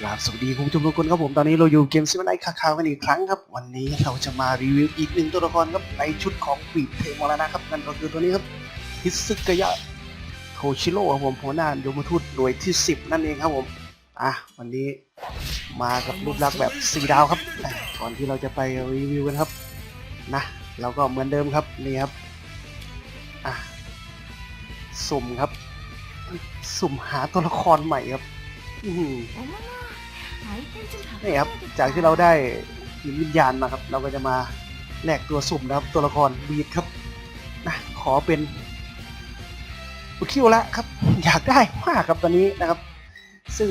กราบสวัสดีคุณผู้ชมทุกคนครับผมตอนนี้เราอยู่เกมซิมไนคาคากันอีกครั้งครับ วันนี้เราจะมารีวิวอีกหนึ่งตัวละครครับในชุดของปีเทมรณะครับนั่นก็คือตัวนี้ครับฮิซึกายะโทชิโร่ครับผมหัวหน้าโยมทูตหน่วยที่ 10 นั่นเองครับผมอะวันนี้มากับรูปลักษณ์แบบสีดาวครับก่อนที่เราจะไปรีวิวกันครับนะเราก็เหมือนเดิมครับนี่ครับอะสุ่มครับ สุ่มหาตัวละครใหม่ครับ อื นี่ครับ จากที่เราได้หินวิญญาณมาครับ เราก็จะมาแลกตัวสุ่มนะครับ ตัวละครบีดครับนะขอเป็นอุคิวละครับ อยากได้มากครับตอนนี้นะครับ ซึ่ง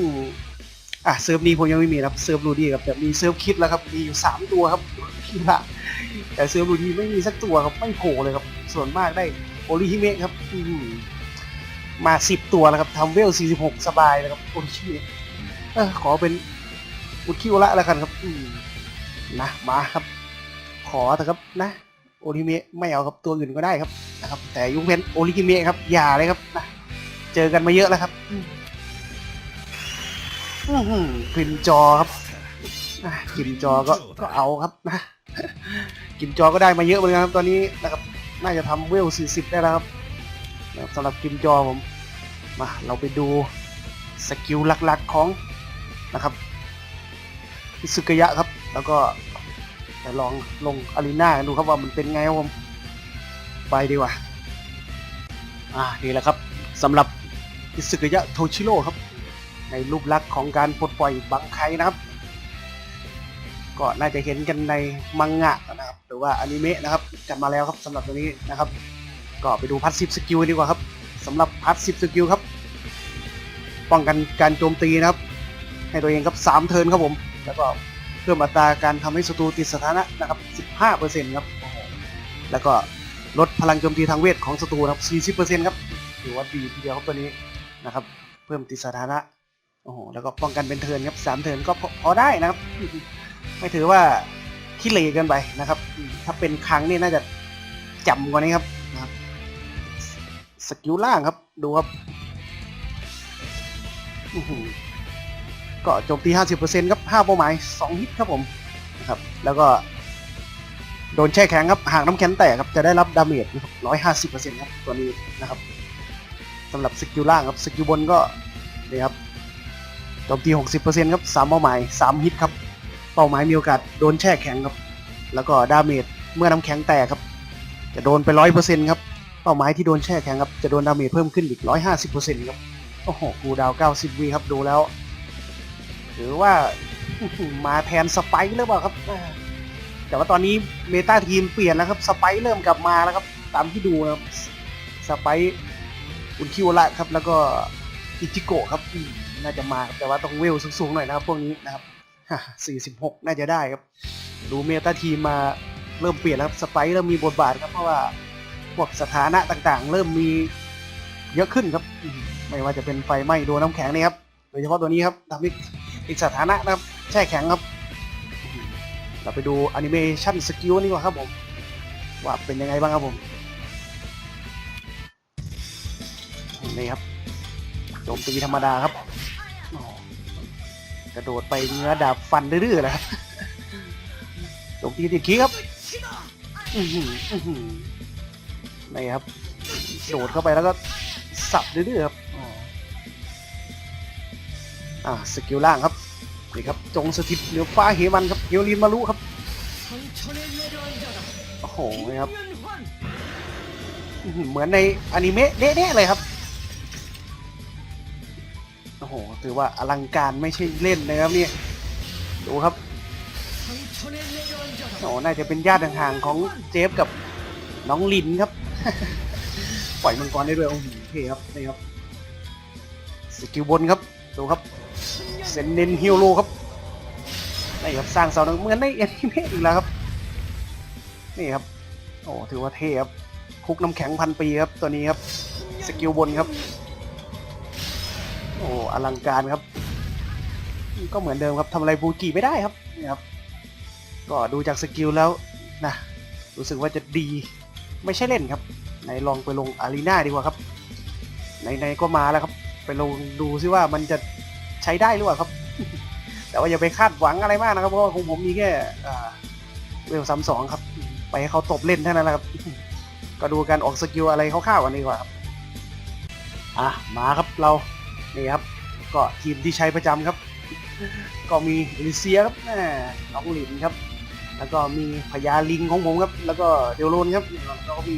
อะเซิร์ฟนี้ผมยังไม่มีครับเซิร์ฟรูดี้ครับแต่มีเซิร์ฟคิดแล้วครับมีอยู่สามตัวครับคิวละแต่เซิร์ฟรูดี้ไม่มีสักตัวครับไม่โผล่เลยครับ ส่วนมากได้โอริฮิเมะครับมาสิบตัวแล้วครับทำเวลสี่สิบหกสบายเลยครับโอริฮิเมะขอเป็น อุดคิวละแล้วกันครับนะมาครับ ขอเถอะครับนะโอริเมะไม่เอาครับตัวอื่นก็ได้ครับนะครับ แต่ยุคเพนโอริเมะครับอย่าเลยครับนะเจอกันมาเยอะแล้วครับอือกินจอครับอะพิมจอก็ก็เอาครับนะกิมจอก็ได้มาเยอะเหมือนกันครับ ตอนนี้นะครับ น่าจะทำเวล40ได้แล้วครับนะครับสำหรับกิมจอผมมาเราไปดูสกิลหลักๆของนะครับ ฮิซึกยะครับ แล้วก็จะลองลงอารีนาดูครับว่ามันเป็นไงครับผม ไปดีกว่า อ่านี่แหละครับสำหรับฮิซึกยะโทชิโร่ครับ ในรูปลักษณ์ของการปลดปล่อยบังไคนะครับ ก็น่าจะเห็นกันในมังงะนะครับหรือว่าอนิเมะนะครับกันมาแล้วครับสำหรับตัวนี้นะครับ ก็ไปดูพัทสิบสกิลดีกว่าครับสำหรับพัทสิบสกิลครับป้องกันการโจมตีนะครับ ให้ตัวเองครับสามเทิร์นครับผม แล้วก็เพิ่มอัตราการทำให้ศัตรูติดสถานะนะครับ 15%ครับแล้วก็ลดพลังโจมตีทางเวทของศัตรูนะครับ40%ครับถือว่าดีทีเดียวครับตัวนี้นะครับ เพิ่มติดสถานะโอ้โหแล้วก็ป้องกันเป็นเทินครับสามเทินก็พอได้นะครับ ไม่ถือว่าขี้เหร่กินไปนะครับ ถ้าเป็นครั้งนี่น่าจะจำกว่านี้ครับนะครับสกิลล่างครับดูครับอื้อหือ ก็โจมตี 50%ครับ5เป้าหมาย2ฮิตครับผมนะครับแล้วก็โดนแช่แข็งครับหากน้ำแข็งแตกครับจะได้รับดาเมจนะครับ150%ครับตัวนี้นะครับสำหรับสกิลล่างครับสกิลบนก็นี่ครับโจมตี 60%ครับ3เป้าหมาย3ฮิตครับเป้าหมายมีโอกาสโดนแช่แข็งครับแล้วก็ดาเมจเมื่อน้ำแข็งแตกครับ จะโดนไป 100%ครับเป้าหมายที่โดนแช่แข็งครับจะโดนดาเมจเพิ่มขึ้นอีก 150%ครับโอ้โหกูดาว 90วีครับดูแล้ว หรือว่ามาแทนสไปร์หรือเปล่าครับ แต่ว่าตอนนี้เมตาทีมเปลี่ยนแล้วครับสไปร์เริ่มกลับมาแล้วครับ ตามที่ดูนะครับสไปร์อุนคิวละครับ แล้วก็อิจิโกะครับน่าจะมาครับแต่ว่าต้องเวลสูงๆหน่อยนะครับ พวกนี้นะครับ46 น่าจะได้ครับ ดูเมตาทีมมาเริ่มเปลี่ยนแล้วครับสไปร์เริ่มมีบทบาทครับเพราะว่าพวกสถานะต่างๆ เริ่มมีเยอะขึ้นครับ ไม่ว่าจะเป็นไฟไหม้โดนน้ำแข็งนี่ครับโดยเฉพาะตัวนี้ครับทำให้ อีกสถานะนะครับ แช่แข็งครับ เราไปดูแอนิเมชันสกิลนี่ก่อนครับผม ว่าเป็นยังไงบ้างครับผม นี่ครับโจมตีธรรมดาครับ กระโดดไปเนื้อดาบฟันดื้อยๆนะครับโจมตีติดขี้ครับนี่ครับ โดดเข้าไปแล้วก็สับดื้อยๆครับ อ่าสกิลล่างครับนี่ครับจงสถิตเหนือฟ้าเหมันครับเฮลลินมารุครับโอ้โหนี่ครับเหมือนในอนิเมะเด๊ะๆเลยครับโอ้โหถือว่าอลังการไม่ใช่เล่นนะครับนี่ดูครับโอ้น่าจะเป็นญาติห่างๆของเจฟกับน้องลินครับ ปล่อยมังกรได้ด้วยโอ้โหเท่ครับนี่ครับสกิลบนครับดูครับ เซนเนนฮิโร่ครับนี่ครับสร้างเสาหนังเหมือนในแอนิเมะอีกแล้วครับ นี่ครับ โอ้ถือว่าเท่ครับคุกน้ำแข็งพันปีครับตัวนี้ครับ สกิลบนครับ โอ้อลังการครับ ก็เหมือนเดิมครับทำอะไรบูกิไม่ได้ครับนี่ครับ ก็ดูจากสกิลแล้วนะรู้สึกว่าจะดีไม่ใช่เล่นครับไหนลองไปลงอารีนาดีกว่าครับไหนๆก็มาแล้วครับ ไปลงดูซิว่ามันจะ ใช้ได้หรือเปล่าครับ แต่ว่าอย่าไปคาดหวังอะไรมากนะครับ เพราะว่าของผมมีแค่เวลซัมสองครับ ไปให้เขาตบเล่นเท่านั้นแหละครับ ก็ดูการออกสกิลอะไรคร่าวๆกันดีกว่าครับ อะ มาครับเรา นี่ครับ ก็ทีมที่ใช้ประจำครับ ก็มีอลิเซียครับแม่น้องหลินครับ แล้วก็มีพญาลิงของผมครับ แล้วก็เดลโลนครับ แล้วก็มี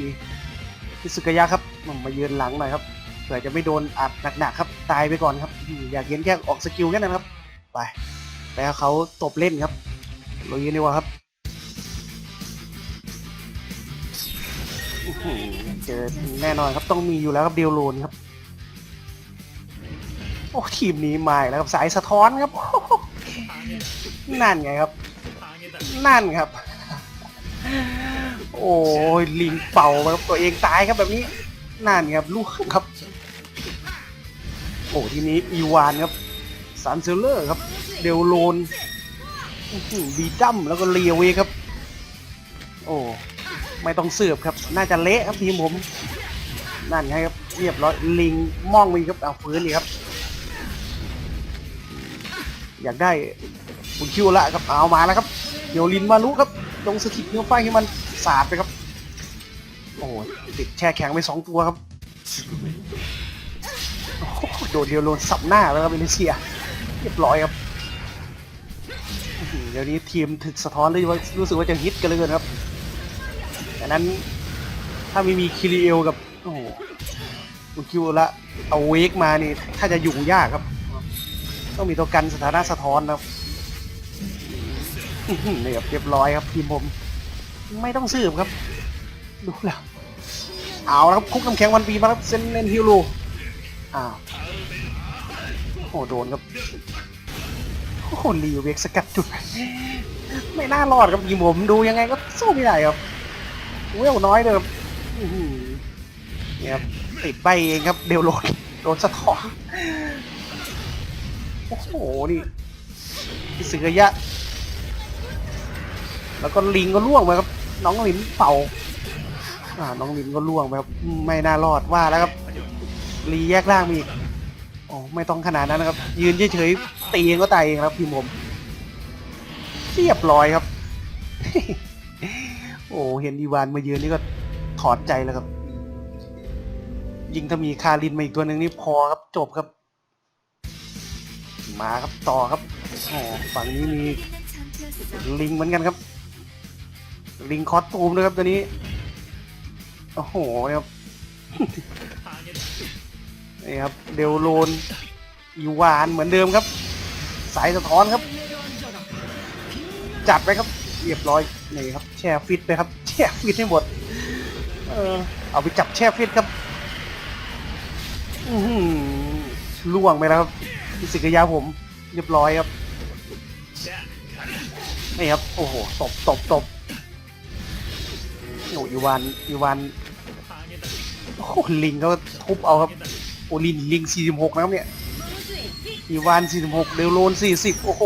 พิสุกยะครับมายืนหลังหน่อยครับ ผื่อจะไม่โดนอัดหนักๆครับตายไปก่อนครับ อยากเห็นแค่ออกสกิลแค่นั้นครับ ไปไปให้เขาตบเล่นครับลุยกันดีกว่าครับเจอแน่นอนครับต้องมีอยู่แล้วครับเดลโลนครับ โอ้ทีมนี้มาแล้วครับสายสะท้อนครับนั่นไงครับ นั่นครับ โอ้ยลิงเป่าครับตัวเองตายครับแบบนี้นั่นครับลูกครับ โอ้ทีนี้อีวานครับซันเซลเลอร์ครับ เดลโลนบีดัมแล้วก็เลียเวครับ โอ้ไม่ต้องเสือบครับ น่าจะเละครับทีมผม นั่นไงครับ เรียบร้อยลิงม่องมีครับเอาฟื้นนี่ครับ อยากได้คุณคิวละครับเอามาแล้วครับเดี๋ยวลินมาลุครับลงสถิตเนื้อไฟให้มันสาดไปครับ โอ้ติดแช่แข็งไปสองตัวครับ โอ้โหโดเดียวโดนสับหน้าแล้วครับเอเลเซียเรียบร้อยครับเดี๋ยวนี้ทีมถึกสะท้อนเลยว่ารู้สึกว่าจะฮิตกันเลยครับดังนั้นถ้าไม่มีคิริเอลกับโอ้โหคุณคิวละเอาเวกมานี่ถ้าจะอยู่ยากครับ ต้องมีตัวกันสถานะสะท้อนนะครับนี่ครับเรียบร้อยครับทีมผมไม่ต้องสืบครับ ดูแล้ว เอาแล้วครับคุกน้ำแข็งวันปีมาครับเซนเนนฮิโร่อ้าว โอ้โดนครับโอ้โหลีเวกสกัดจุด ไม่น่ารอดครับทีมผมดูยังไงก็สู้ไม่ได้ครับเวลน้อยเดิมเนี่ยครับติดใบเองครับเดวโหลดโดนสะท้อนโอ้โหนี่พิสึกยะ แล้วก็ลิงก็ล่วงไปครับ น้องลินเป่าอ่าน้องลินก็ล่วงไปครับไม่น่ารอดว่าแล้วครับรีแยกล่างมีอีก โอ้ไม่ต้องขนาดนั้นนะครับ ยืนเฉยๆตีเองก็ตายเองครับพี่ผมเรียบร้อยครับ โอ้เห็นอีวานมายืนนี่ก็ถอดใจแล้วครับ ยิงถ้ามีคารินมาอีกตัวหนึ่งนี่พอครับจบครับ มาครับต่อครับโอ้ฝั่งนี้มีลิงเหมือนกันครับ ลิงคอสตูมด้วยครับตัวนี้ โอ้โหครับ นี่ครับเดลโลนอีวานเหมือนเดิมครับ สายสะท้อนครับ จัดไปครับเรียบร้อยนี่ครับแช่ฟิตไปครับแช่ฟิตให้หมดเออเอาไปจับแช่ฟิตครับอือล่วงไปแล้วครับพิสิกยาผม เรียบร้อยครับนี่ครับโอ้โหตบตบตบโอ้อีวานอีวานโอ้ลิงเขาทุบเอาครับ โอ้ลิงลิง 46 นะครับเนี่ยอีวาน 46 เดลโลน 40 โอ้โห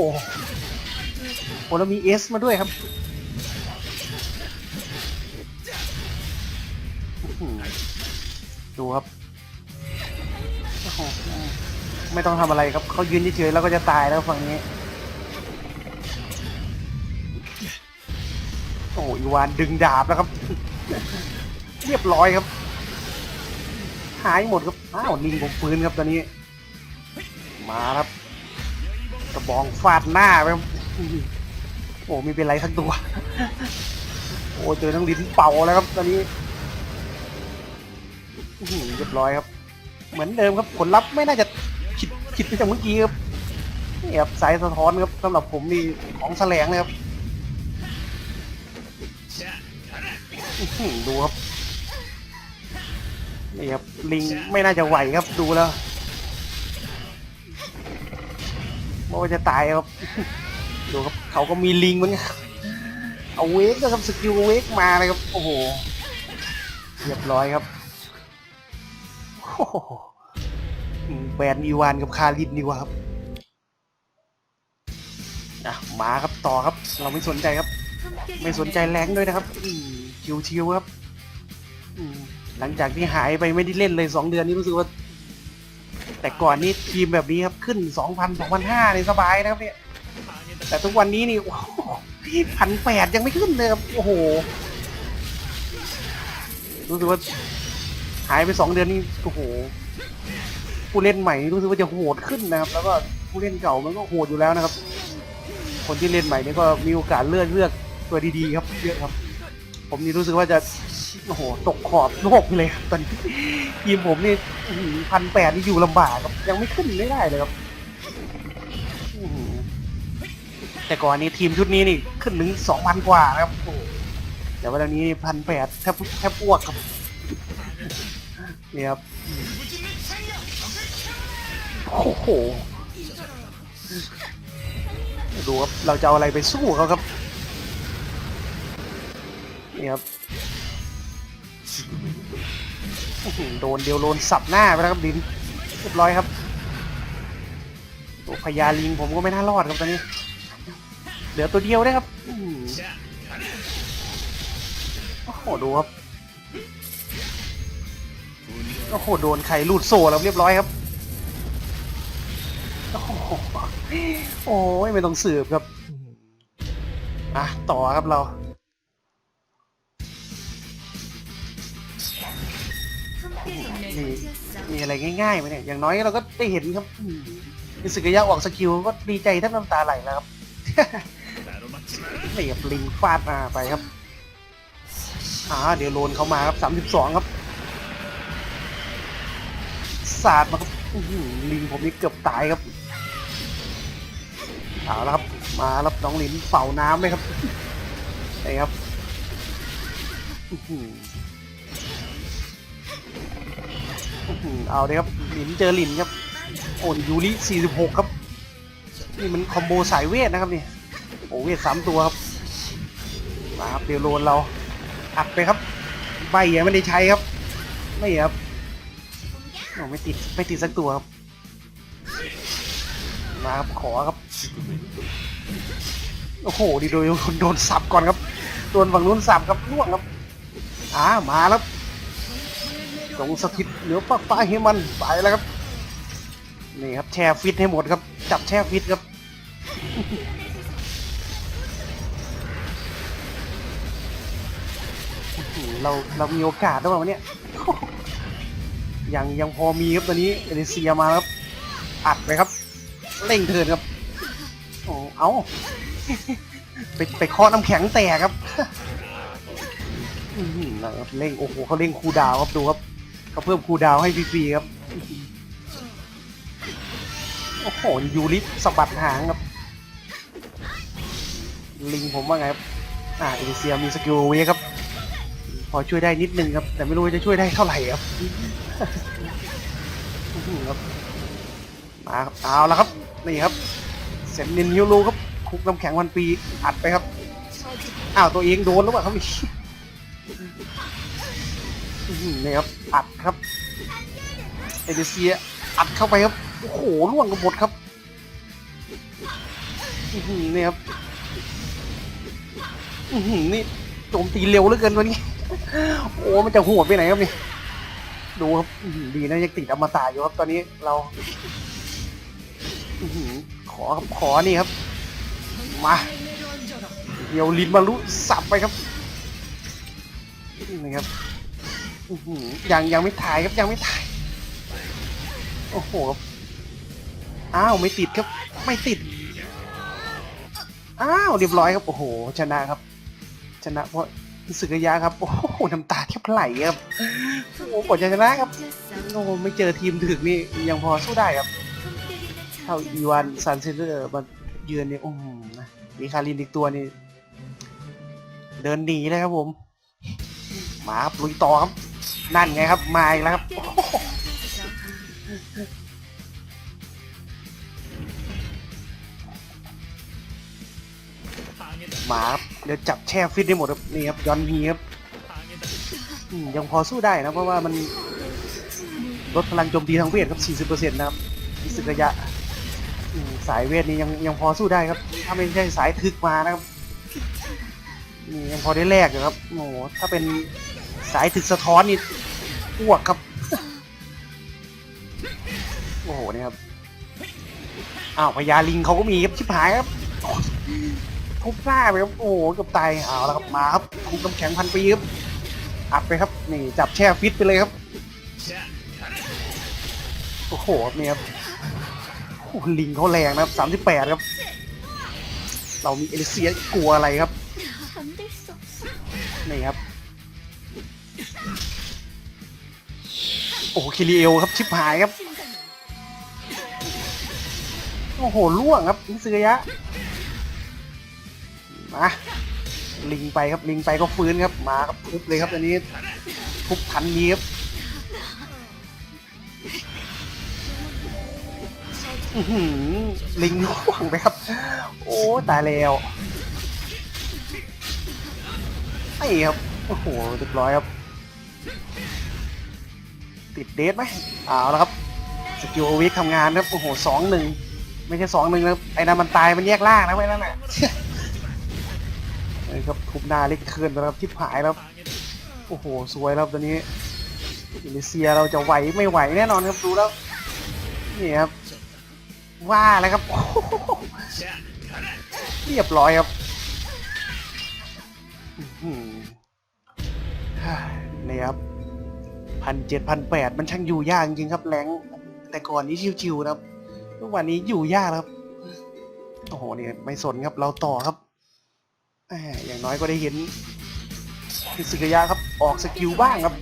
โอ้แล้วมีเอสมาด้วยครับอื้อหือดูครับโอ้โหไม่ต้องทำอะไรครับ เขายืนเฉยๆแล้วก็จะตายแล้วฝั่งนี้ โอ้อีวานดึงดาบแล้วครับ เรียบร้อยครับ หายหมดครับอ้าวลิงผมปืนครับตอนนี้ มาครับ กระบองฟาดหน้าไปโอ้ไม่เป็นไรทั้งตัว โอ้เจอทั้งลิ้นเป่าแล้วครับ ตอนนี้เรียบร้อยครับ เหมือนเดิมครับผลลัพธ์ไม่น่าจะผิดผิดไปจากเมื่อกี้ครับนี่ครับสายสะท้อนครับสำหรับผมนี่ของแสลงเลยครับดูครับ นี่ครับลิงไม่น่าจะไหวครับดูแล้วว่าจะตายครับดูครับเขาก็มีลิงเหมือนกันเอาเวกนะครับสกิลเวกมาเลยครับโอ้โหเรียบร้อยครับโอ้โหแบนอีวานกับคารินดีกว่าครับอะมาครับต่อครับ เราไม่สนใจครับ ไม่สนใจแรงด้วยนะครับอืมชิวๆครับอืม หลังจากที่หายไปไม่ได้เล่นเลยสองเดือนนี้รู้สึกว่า แต่ก่อนนี้ทีมแบบนี้ครับขึ้นสองพันสองพันห้าในสบายนะครับเนี่ยแต่ทุกวันนี้นี่โอ้พันแปดยังไม่ขึ้นเลยครับโอ้โหรู้สึกว่าหายไปสองเดือนนี่โอ้โหผู้เล่นใหม่รู้สึกว่าจะโหดขึ้นนะครับ แล้วก็ผู้เล่นเก่ามันก็โหดอยู่แล้วนะครับ คนที่เล่นใหม่นี่ก็มีโอกาสเลือกเลือกตัวดีๆ ครับเยอะครับ ผมนี่รู้สึกว่าจะ โอ้โหตกขอบโลกไปเลยครับตอนนี้ทีมผมนี่พันแปดนี่อยู่ลำบากครับ ยังไม่ขึ้นไม่ได้เลยครับแต่ก่อนนี้ทีมชุดนี้นี่ขึ้นถึงสองพันกว่านะครับโอ้แต่ว่าตอนนี้พันแปดแทบแทบอ้วกครับเนี่ยครับโอ้โหดูครับเราจะเอาอะไรไปสู้เขาครับนี่ครับ โดนเดียวโดนสับหน้าไปแล้วครับดินเรียบร้อยครับตัวพญาลิงผมก็ไม่น่ารอดครับตอนนี้ เหลือตัวเดียวได้ครับโอ้โหดูครับโอ้โหโดนไข่ลูดโซ่แล้วเรียบร้อยครับโอ้โหโอ้ยไม่ต้องสืบครับอะต่อครับเรา มีอะไรง่ายๆไหมเนี่ย อย่างน้อยเราก็ได้เห็นครับอืมมิสึกยะออกสกิลก็ดีใจแทบน้ำตาไหลแล้วครับนี่ครับลิงฟาดมาไปครับ อ่า เดี๋ยวโลนเขามาครับสามสิบสองครับสาดมาครับอื้อหือลิงผมนี่เกือบตายครับเอาแล้วครับ มาแล้วน้องลินเป่าน้ำไหมครับนี่ครับ อื้อหืออื้อหือเอาเลยครับหลินเจอหลินครับโอนยูริ46 ครับ นี่มันคอมโบสายเวทนะครับนี่โอเวทสามตัวครับมาครับเดี๋ยวโลนเราอัดไปครับใบยังไม่ได้ใช้ครับ ไม่ครับโอ้ไม่ติดไม่ติดสักตัวครับมาครับขอครับโอ้โหดีโดยโดนสับก่อนครับโดนฝั่งนู้นสับครับล่วงครับอ่ามาแล้ว จงสถิตเหนือฟากฟ้าให้มันไปแล้วครับนี่ครับแช่ฟิตให้หมดครับ จับแช่ฟิตครับเราเรามีโอกาสหรือเปล่าวะเนี่ยยังยังพอมีครับตอนนี้เอเดเซียมาครับ อัดไปครับเร่งเทินครับโอ้เอาไปไปเคาะน้ำแข็งแตกครับนะครับเร่งโอ้โหเขาเร่งคูดาวครับดูครับ เขาเพิ่มคูลดาวให้ฟรีๆครับ โอ้โห ยูริสะบัดหางครับ ลิงผมว่าไงครับ อ่าเอเซียมีสกิลเวครับ พอช่วยได้นิดนึงครับ แต่ไม่รู้ว่าจะช่วยได้เท่าไหร่ครับครับ มาครับ เอาแล้วครับ นี่ครับ เซนนินยูรูครับ คุกน้ำแข็งวันปีอัดไปครับ อ้าว ตัวเองโดนหรือเปล่าครับ อื้อหือนี่ครับอัดครับเอเดเซียอัดเข้าไปครับโอ้โหล่วงกันหมดครับอื้อหือนี่ครับอื้อหือนี่โจมตีเร็วเหลือเกินวันนี้ โอ้มันจะโหดไปไหนครับนี่ดูครับอื้อหือดีนะยังติดอมตะอยู่ครับตอนนี้เราอื้อหือขอครับขอนี่ครับ มาเดี๋ยวลินมารุสับไปครับนี่ครับ อื้อหือยังยังไม่ถ่ายครับยังไม่ถ่าย โอ้โหครับอ้าวไม่ติดครับ ไม่ติด อ้าวเรียบร้อยครับโอ้โห ชนะครับ ชนะเพราะสึกยะครับโอ้โหน้ำตาแทบไหลครับโอ้โหกว่าจะชนะครับโอ้ไม่เจอทีมถึกนี่ยังพอสู้ได้ครับเท่าอีวานซันเซอร์มาเยือนเนี่ยโอ้โหมีคารินอีกตัวนี่เดินหนีเลยครับผม มาลุยต่อครับ นั่นไงครับ มาอีกแล้วครับหมาครับเดี๋ยวจับแช่ฟิตได้หมดครับนี่ครับยอนฮีครับอืมยังพอสู้ได้นะ เพราะว่ามันลดพลังโจมตีทางเวทครับ 40%นะครับอิสึกระยะอืมสายเวทนี่ยังยังพอสู้ได้ครับ ถ้าไม่ใช่สายถึกมานะครับนี่ยังพอได้แลกอยู่ครับโอ้โหถ้าเป็น แต่ไอ้ถึกสะท้อนนี่อวกครับ โอ้โหนี่ครับ อ้าวพญาลิงเขาก็มีครับชิบหายครับทุบหน้าไปครับโอ้โหกับตายเอาแล้วครับมาครับคุกน้ำแข็งพันปีครับอัดไปครับนี่จับแช่ฟิตไปเลยครับโอ้โหเนี่ยครับลิงเขาแรงนะครับสามสิบแปดครับ เรามีเอลิเซียกลัวอะไรครับนี่ครับ โอ้โหคิริเอลครับชิปหายครับ โอ้โหล่วงครับมิซึยะมาลิงไปครับลิงไปก็ฟื้นครับมาครับทุบเลยครับอันนี้ทุบพันนี้ครับลิงล่วงไปครับ โอ้ตายแล้วไอ้ครับโอ้โหเรียบร้อยครับ ติดเดทไหมเอาแล้วครับสกิลโอวิกทำงานครับโอ้โหสองหนึ่งไม่ใช่สองหนึ่งนะไอ้นั่นมันตายมันแยกล่างนะไว้นั่นน่ะไอ้ครับทุบหน้าเล็กเคินไปแล้วครับทิพหายแล้วโอ้โหสวยแล้วตอนนี้อินโดนีเซียเราจะไหวไม่ไหวแน่นอนครับดูแล้วนี่ครับว่าแล้วครับโอ้โหเรียบร้อยครับนี่ครับ พันเจ็ดพันแปดมันช่างอยู่ยากจริงครับแรงแต่ก่อนนี้ชิวๆนะครับทุกวันนี้อยู่ยากครับ โอ้โหนี่ไม่สนครับเราต่อครับแหมอย่างน้อยก็ได้เห็นพิสึกยะครับออกสกิลบ้างครับ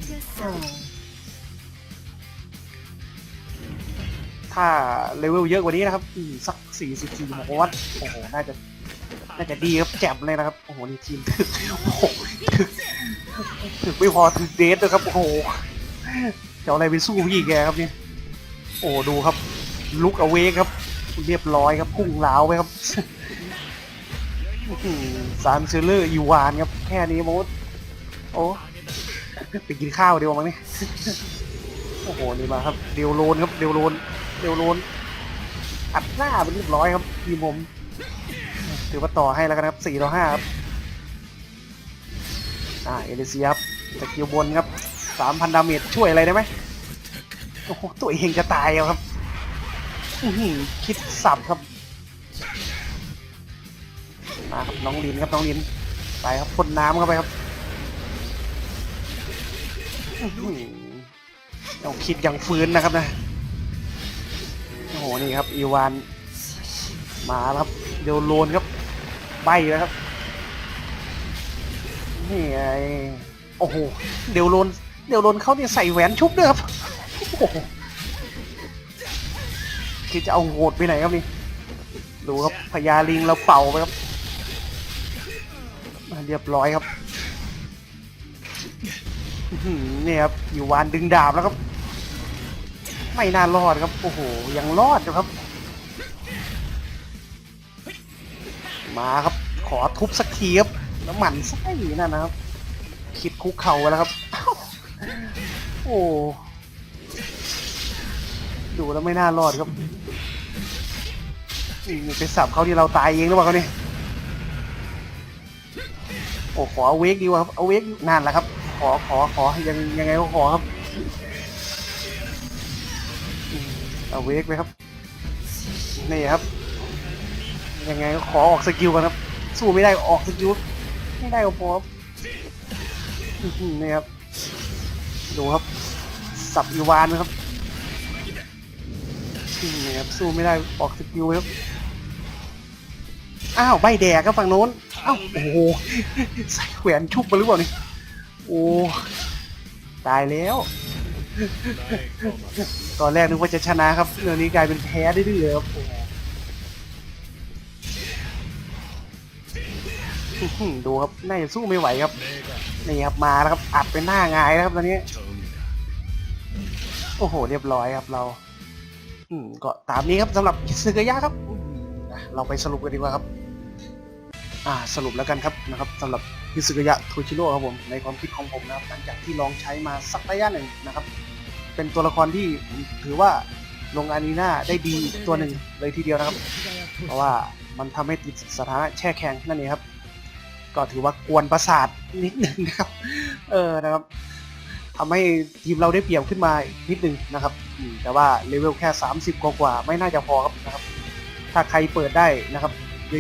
ถ้าเลเวลเยอะกว่านี้นะครับสักสี่สิบสี่ผมว่าโอ้โหน่าจะน่าจะดีครับแจ่มเลยนะครับ โอ้โหนี่ทีมถึกโอ้โหถึกถึกไม่พอถึกเดทเลยครับ โอ้โห จะเอาอะไรไปสู้พี่แกครับเนี่ยโอ้ดูครับลุกเอาเวครับ เรียบร้อยครับพุ่งเหลาวไปครับซานเซเลอร์อีวานครับแค่นี้มดโอ้ไปกินข้าวเดียวมั้งนี่โอ้โหนี่มาครับเดียวโลนครับเดียวโลนเดียวโลนอัดหน้าเป็นเรียบร้อยครับทีมผมถือว่าต่อให้แล้วกันครับสี่ต่อห้าครับอ่าเอลิเซียครับสกิลบนครับ สามพันดาเมจช่วยอะไรได้ไหมโอ้โหตัวเองจะตายแล้วครับอื้อหือคิดสับครับมาครับน้องลินครับน้องลินไปครับพ่นน้ำเข้าไปครับอื้อหือต้องคิดอย่างฟื้นนะครับนะโอ้โหนี่ครับอีวานมาครับเดี๋ยวโลนครับใบแล้วครับนี่ไงโอ้โหเดี๋ยวโลน เดี๋ยวโลนเขาเนี่ยใส่แหวนชุบด้วยครับโอ้โหคิดจะเอาโหดไปไหนครับนี่ ดูครับพญาลิงเราเป่าไปครับ เรียบร้อยครับเนี่ยครับ อยู่วานดึงดาบแล้วครับ ไม่น่ารอดครับ โอ้โห ยังรอดอยู่ครับ มาครับ ขอทุบสักทีครับ แล้วหมั่นไส้นั่นนะครับ คิดคุกเข่าแล้วครับ โอ้ ดูแล้วไม่น่ารอดครับอืมไปสับเขาที่เราตายเองหรือเปล่าเขาเนี่ยโอ้ขอเอาเวกดีกว่าครับเอาเวกนานแล้วครับ ขอขอขอยังยังไงก็ขอครับเอาเวกไปครับนี่ครับ ยังไงก็ขอออกสกิลกันครับ สู้ไม่ได้ออกสกิลไม่ได้ก็พอครับนี่ครับ ดูครับ สับอีวานนะครับนี่ครับสู้ไม่ได้ออกสกิลครับ อ้าวใบแดกครับฝั่งโน้นอ้าวโอ้โหใส่แหวนชุบมาหรือเปล่านี่โอ้ตายแล้ว ตอนแรกนึกว่าจะชนะครับเรื่องนี้กลายเป็นแพ้ได้ดื้อๆครับโอ้โหดูครับน่าจะสู้ไม่ไหวครับนี่ครับมาแล้วครับอัดเป็นหน้างายแล้วครับตอนนี้ โอ้โห เรียบร้อยครับเรา อืมก็ตามนี้ครับสำหรับซึกยะครับอืมอะเราไปสรุปกันดีกว่าครับ อ่าสรุปแล้วกันครับนะครับสำหรับฮิซึกยะโทชิโร่ครับผมในความคิดของผมนะครับ หลังจากที่ลองใช้มาสักระยะหนึ่งนะครับ เป็นตัวละครที่ผมถือว่าลงอานีนาได้ดีตัวหนึ่งเลยทีเดียวนะครับ เพราะว่ามันทำให้ติดสถานะแช่แข็งนั่นเองครับ ก็ถือว่ากวนประสาทนิดหนึ่งนะครับ เออนะครับ ทำให้ทีมเราได้เปรียบขึ้นมานิดนึงนะครับแต่ว่าเลเวลแค่ 30 กว่าๆไม่น่าจะพอครับนะครับ ถ้าใครเปิดได้นะครับ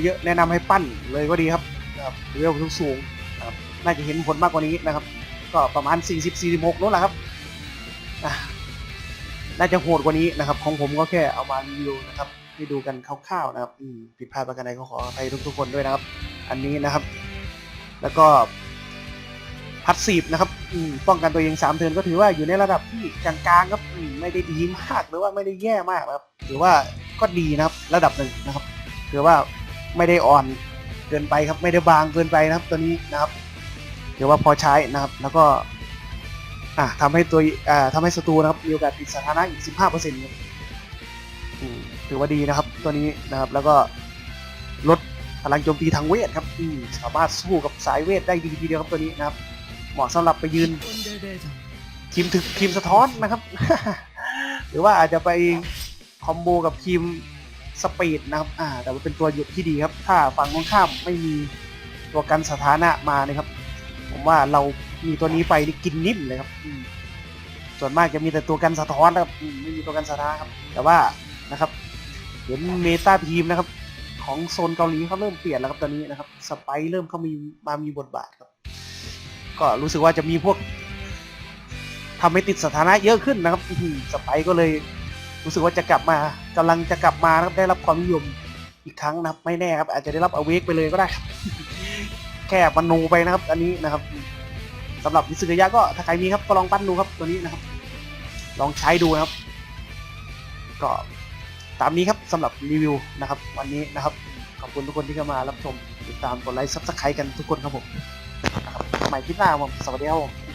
เยอะๆแนะนำให้ปั้นเลยก็ดีครับนะครับเร็วสูงๆนะครับน่าจะเห็นผลมากกว่านี้นะครับ ก็ประมาณ 40 46นู้นแหละครับน่าจะโหดกว่านี้นะครับ ของผมก็แค่เอามารีวิวนะครับให้ดูกันคร่าวๆนะครับผิดพลาดประการใดก็ขออภัยทุกๆคนด้วยนะครับ อันนี้นะครับ แล้วก็ พัดสีบนะครับป้องกันตัวเองสามเทิร์นก็ถือว่าอยู่ในระดับที่กลางๆครับไม่ได้ดีมากหรือว่าไม่ได้แย่มากครับถือว่าก็ดีนะครับระดับหนึ่งนะครับถือว่าไม่ได้อ่อนเกินไปครับ ไม่ได้บางเกินไปนะครับ ตัวนี้นะครับถือว่าพอใช้นะครับ แล้วก็อ่าทำให้ตัวอ่าทำให้ศัตรูนะครับมีโอกาสติดสถานะอีก 15เปอร์เซ็นต์ถือว่าดีนะครับ ตัวนี้นะครับแล้วก็ลดพลังโจมตีทางเวทครับสามารถสู้กับสายเวทได้ดีทีเดียวครับตัวนี้นะครับ มาะสำหรับไปยืนทีมถึกทีมสะท้อนนะครับ หรือว่าอาจจะไปคอมโบกับทีมสปีดนะครับอ่าแต่ว่าเป็นตัวหยุดที่ดีครับ ถ้าฝั่งตรงข้ามไม่มีตัวกันสถานะมานะครับ ผมว่าเรามีตัวนี้ไปนี่กินนิ่มเลยครับส่วนมากจะมีแต่ตัวกันสะท้อนนะครับไม่มีตัวกันสะท้านครับ แต่ว่านะครับเห็นเมตาทีมนะครับ ของโซนเกาหลีเขาเริ่มเปลี่ยนแล้วครับตอนนี้นะครับสไปเริ่มเข้ามีมามีบทบาทครับ ก็รู้สึกว่าจะมีพวกทำให้ติดสถานะเยอะขึ้นนะครับสไปก็เลยรู้สึกว่าจะกลับมากำลังจะกลับมานะครับได้รับความนิยมอีกครั้งนะครับไม่แน่ครับ อาจจะได้รับอเวกไปเลยก็ได้ครับแค่มโนไปนะครับ อันนี้นะครับสำหรับวิสุกยะก็ถ้าใครมีครับก็ลองปั้นดูครับตัวนี้นะครับ ลองใช้ดูนะครับ ก็ตามนี้ครับสำหรับรีวิวนะครับ วันนี้นะครับ ขอบคุณทุกคนที่เข้ามารับชมติดตามกดไลค์ซับสไครต์กันทุกคนครับผม ใหม่คลิปหน้าผมสวัสดีครับผม